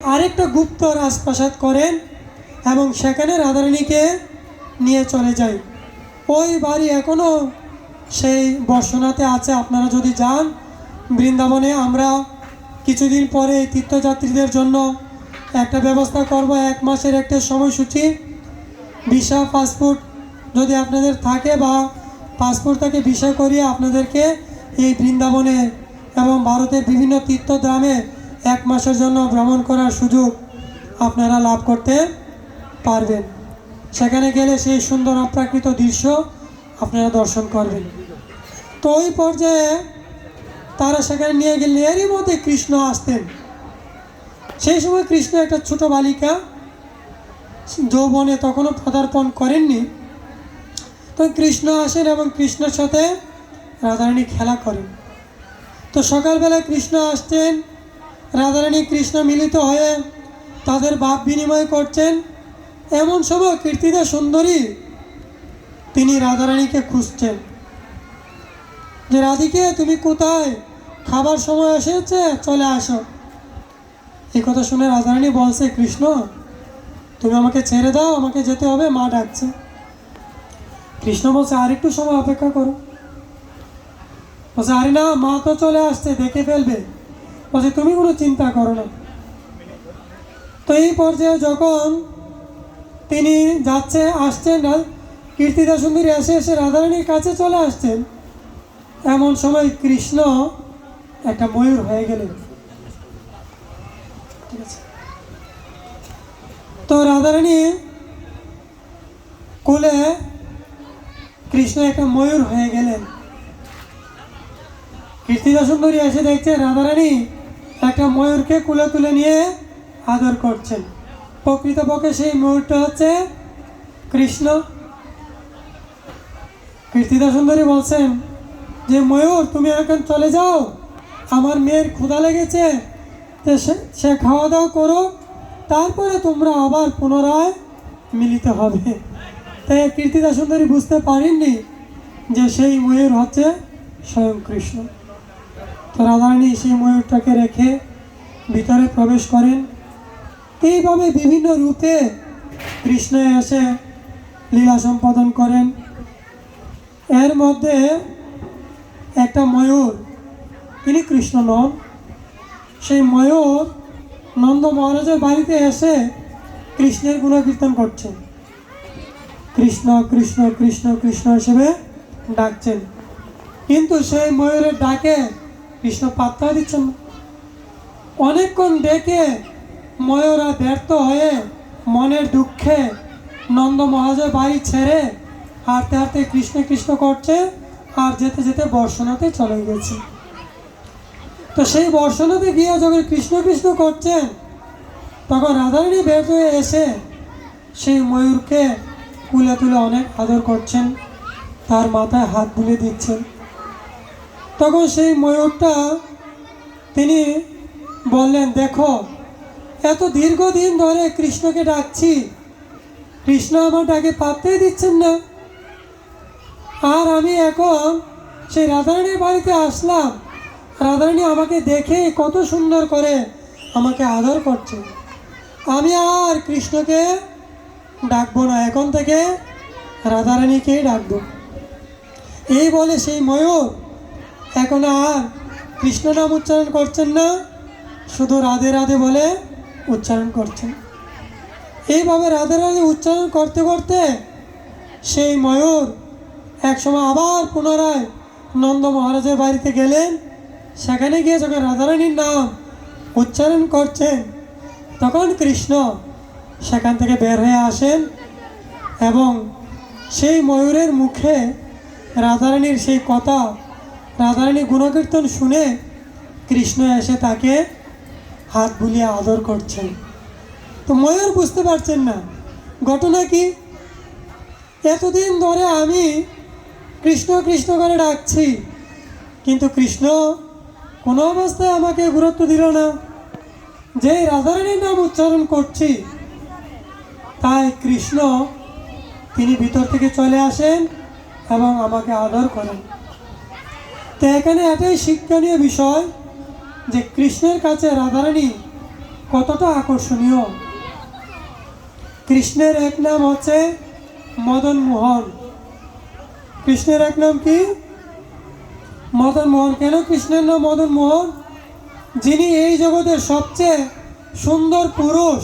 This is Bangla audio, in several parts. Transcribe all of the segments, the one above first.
আরেকটা গুপ্ত রাজপ্রাসাদ করেন এবং সেখানে রাধারানীকে নিয়ে চলে যায়। ওই বাড়ি এখনও সেই বর্ষনাতে আছে। আপনারা যদি যান বৃন্দাবনে, আমরা কিছুদিন পরে তীর্থযাত্রীদের জন্য একটা ব্যবস্থা করব। এক মাসের একটা সময়সূচি, ভিসা, পাসপোর্ট যদি আপনাদের থাকে বা পাসপোর্ট থেকে, ভিসা করিয়ে আপনাদেরকে এই বৃন্দাবনে এবং ভারতের বিভিন্ন তীর্থধামে এক মাসের জন্য ভ্রমণ করার সুযোগ আপনারা লাভ করতে পারবেন। সেখানে গেলে সেই সুন্দর অপ্রাকৃত দৃশ্য আপনারা দর্শন করবেন। তো ওই পর্যায়ে তারা সেখানে নিয়ে গেলে এরই মধ্যে কৃষ্ণ আসতেন। সেই সময় কৃষ্ণ একটা ছোট বালিকা যৌবনে তখনও পদার্পণ করেননি। তো কৃষ্ণ আসেন এবং কৃষ্ণের সাথে রাধারানী খেলা করেন। তো সকালবেলা কৃষ্ণ আসছেন রাধারানী কৃষ্ণ মিলিত হয়ে তাদের ভাব বিনিময় করছেন। এমন সময় কীর্তিদা সুন্দরী তিনি রাধারানীকে খুঁজছেন। যে রাধিকে, তুমি কোথায়? খাবার সময় এসেছে, চলে আসো। এই কথা শুনে রাধারানী বলছে, কৃষ্ণ, তুমি আমাকে ছেড়ে দাও, আমাকে যেতে হবে, মা ডাকছে। কৃষ্ণ বলছে, আর একটু সময় অপেক্ষা করো। বলছে, আরে না, মা তো চলে আসছে, দেখে ফেলবে। বলছে, তুমি কোনো চিন্তা করো না। তো এই পর্যায়ে যখন তিনি যাচ্ছে, আসছেন কীর্তিদা সুন্দরী এসে এসে রাধারানীর কাছে চলে আসছেন, এমন সময় কৃষ্ণ একটা ময়ূর হয়ে গেলেন। ঠিক আছে? তো রাধারানী কোলে কৃষ্ণ একটা ময়ূর হয়ে গেলেন। কীর্তিদা সুন্দরী এসে দেখছে, রাধারানী একটা ময়ূরকে কুলে তুলে নিয়ে আদর করছেন। প্রকৃতপক্ষে সেই ময়ূরটা হচ্ছে কৃষ্ণ। কীর্তিদা সুন্দরী বলছেন, যে ময়ূর, তুমি এখন চলে যাও। আমার মেয়ের ক্ষুধা লেগেছে। তো সে- খাওয়া দাওয়া করো। তারপরে তোমরা আবার পুনরায় মিলিত হবে। তাই কীর্তিদা সুন্দরী বুঝতে পারেননি যে সেই ময়ূর হচ্ছে স্বয়ং কৃষ্ণ। রাধারানী সেই ময়ূরটাকে রেখে ভিতরে প্রবেশ করেন। এইভাবে বিভিন্ন রূপে কৃষ্ণ এসে লীলা সম্পাদন করেন। এর মধ্যে একটা ময়ূর তিনি কৃষ্ণ নন। সেই ময়ূর নন্দ মহারাজের বাড়িতে এসে কৃষ্ণের গুণকীর্তন করছেন। কৃষ্ণ কৃষ্ণ কৃষ্ণ কৃষ্ণ হিসেবে ডাকছেন। কিন্তু সেই ময়ূরের ডাকে কৃষ্ণ পাত্তা দিচ্ছেন না। অনেকক্ষণ ডেকে ময়ূরা ব্যর্থ হয়ে মনের দুঃখে নন্দ মহারাজের বাড়ি ছেড়ে হাঁটতে হাঁটতে কৃষ্ণ কৃষ্ণ করছে আর যেতে যেতে বর্ষণাতে চলে গেছে। তো সেই বর্ষণাতে গিয়ে যখন কৃষ্ণ কৃষ্ণ করছেন, তখন রাধারানী বের হয়ে এসে সেই ময়ূরকে কুলে তুলে অনেক আদর করছেন, তার মাথায় হাত বুলিয়ে দিচ্ছেন। তখন সেই ময়ূরটা তিনি বললেন, দেখো, এত দীর্ঘদিন ধরে কৃষ্ণকে ডাকছি। কৃষ্ণ আমার ডাকে পাত্তাই দিচ্ছেন না। আর আমি এখন সেই রাধারানীর বাড়িতে আসলাম। রাধারানী আমাকে দেখে কত সুন্দর করে আমাকে আদর করছে। আমি আর কৃষ্ণকে ডাকবো না, এখন থেকে রাধারানীকেই ডাকবো। এই বলে সেই ময়ূর এখন আর কৃষ্ণ নাম উচ্চারণ করছেন না, শুধু রাধে রাধে বলে উচ্চারণ করছেন। এইভাবে রাধে রাধে উচ্চারণ করতে করতে সেই ময়ূর একসময় আবার পুনরায় নন্দ মহারাজের বাড়িতে গেলেন। সেখানে গিয়ে যখন রাধারানীর নাম উচ্চারণ করছেন, তখন কৃষ্ণ সেখান থেকে বের হয়ে আসেন এবং সেই ময়ূরের মুখে রাধারানীর সেই কথা রাধারানী গুণকীর্তন শুনে কৃষ্ণ এসে তাকে হাত বুলিয়ে আদর করছেন তো ময়ূর বুঝতে পারছেন না, ঘটনা কি? এতদিন ধরে আমি কৃষ্ণ কৃষ্ণ করে ডাকছি, কিন্তু কৃষ্ণ কোনো অবস্থায় আমাকে গুরুত্ব দিল না। যে রাধারানীর নাম উচ্চারণ করছি, তাই কৃষ্ণ তিনি ভিতর থেকে চলে আসেন এবং আমাকে আদর করেন। তো এখানে এটাই শিক্ষণীয় বিষয় যে কৃষ্ণের কাছে রাধারানী কতটা আকর্ষণীয়। কৃষ্ণের এক নাম হচ্ছে মদন মোহন কৃষ্ণের এক নাম কি? মদন মোহন কেন কৃষ্ণের নাম মদন মোহন যিনি এই জগতের সবচেয়ে সুন্দর পুরুষ,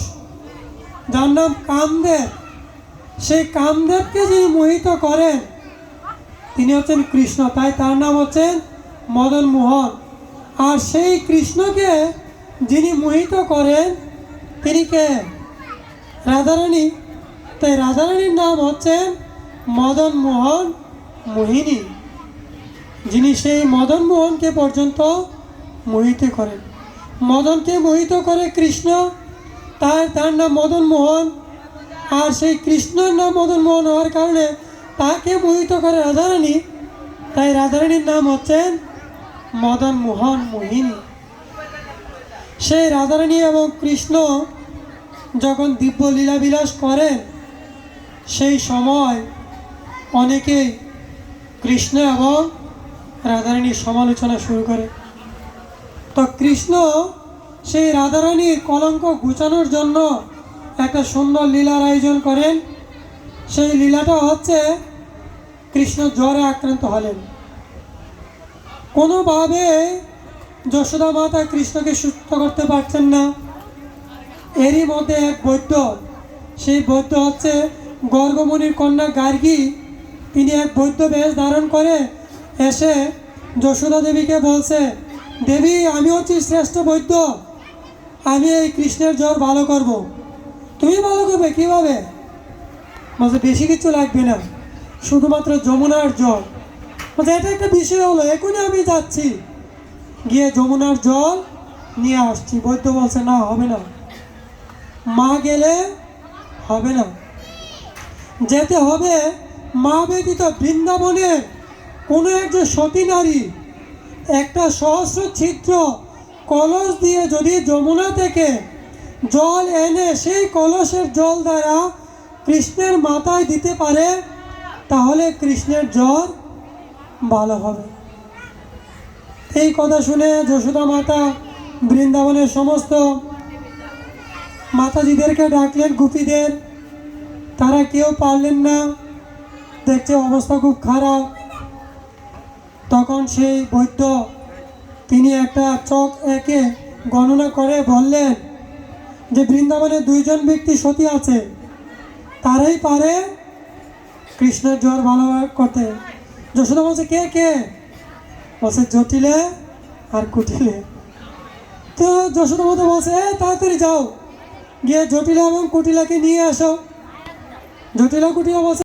যার নাম কামদেব। সেই কামদেবকে যিনি মোহিত করেন তিনি হচ্ছেন কৃষ্ণ, তাই তার নাম হচ্ছেন মদন মোহন। আর সেই কৃষ্ণকে যিনি মোহিত করেন, তিনি কে? রাধারানী। তাই রাধারানীর নাম হচ্ছেন মদন মোহন মোহিনী, যিনি সেই মদন মোহনকে পর্যন্ত মোহিত করেন। মদনকে মোহিত করে কৃষ্ণ তার তার নাম মদন মোহন। আর সেই কৃষ্ণর নাম মদন মোহন হওয়ার কারণে তাকে মোহিত করে রাধারানী। তাই রাধারানীর নাম হচ্ছেন মদন মোহন মোহিনী। সেই রাধারানী এবং কৃষ্ণ যখন দিব্য লীলাবিলাস করেন, সেই সময় অনেকেই কৃষ্ণ এবং রাধারানীর সমালোচনা শুরু করে। তো কৃষ্ণ সেই রাধারানীর কলঙ্ক ঘুচানোর জন্য একটা সুন্দর লীলার আয়োজন করেন। সেই লীলাটা হচ্ছে কৃষ্ণ জ্বরে আক্রান্ত হলেন। কোনোভাবে যশোদা মাতা কৃষ্ণকে সুস্থ করতে পারছেন না। এরই মধ্যে এক বৈদ্য, সেই বৈদ্য হচ্ছে গর্গমণির কন্যা গার্গী, তিনি এক বৈদ্য বেশ ধারণ করে এসে যশোদা দেবীকে বলছে, দেবী, আমি হচ্ছি শ্রেষ্ঠ বৈদ্য, আমি এই কৃষ্ণের জ্বর ভালো করব। তুমি ভালো করবে কীভাবে? বলছে বেশি কিছু লাগবে না। শুধুমাত্র যমুনার জল। বলছে এটা একটা বিষয় হলো, এখনই আমি যাচ্ছি। গিয়ে যমুনার জল নিয়ে আসছি। বৈদ্য বলছে, না, হবে না। মা গেলে হবে না। যেতে হবে মা ব্যতীত বৃন্দাবনের কোনো একজন সতী নারী, একটা সহস্র ছিদ্র, কলস দিয়ে যদি যমুনা থেকে জল এনে সেই কলসের জল দ্বারা কৃষ্ণের মাথায় দিতে পারে, তাহলে কৃষ্ণের জ্বর ভালো হবে। এই কথা শুনে যশোদা মাতা বৃন্দাবনের সমস্ত মাতাজিদেরকে ডাকলেন, গুপিদের। তারা কেউ পারলেন না। দেখছে অবস্থা খুব খারাপ। তখন সেই বৈদ্য তিনি একটা চক একে গণনা করে বললেন যে, বৃন্দাবনে দুইজন ব্যক্তি সতী আছে। তারাই পারে। কৃষ্ণের জ্বর ভালো করতে। যশোদা বলছে কে কে? বলছে জটিলে আর কুটিলে। তো যশোদা মতো বলছে "এ, তাড়াতাড়ি যাও। গিয়ে জটিলা এবং কুটিলাকে নিয়ে আসো জটিলা কুটিলা বলছে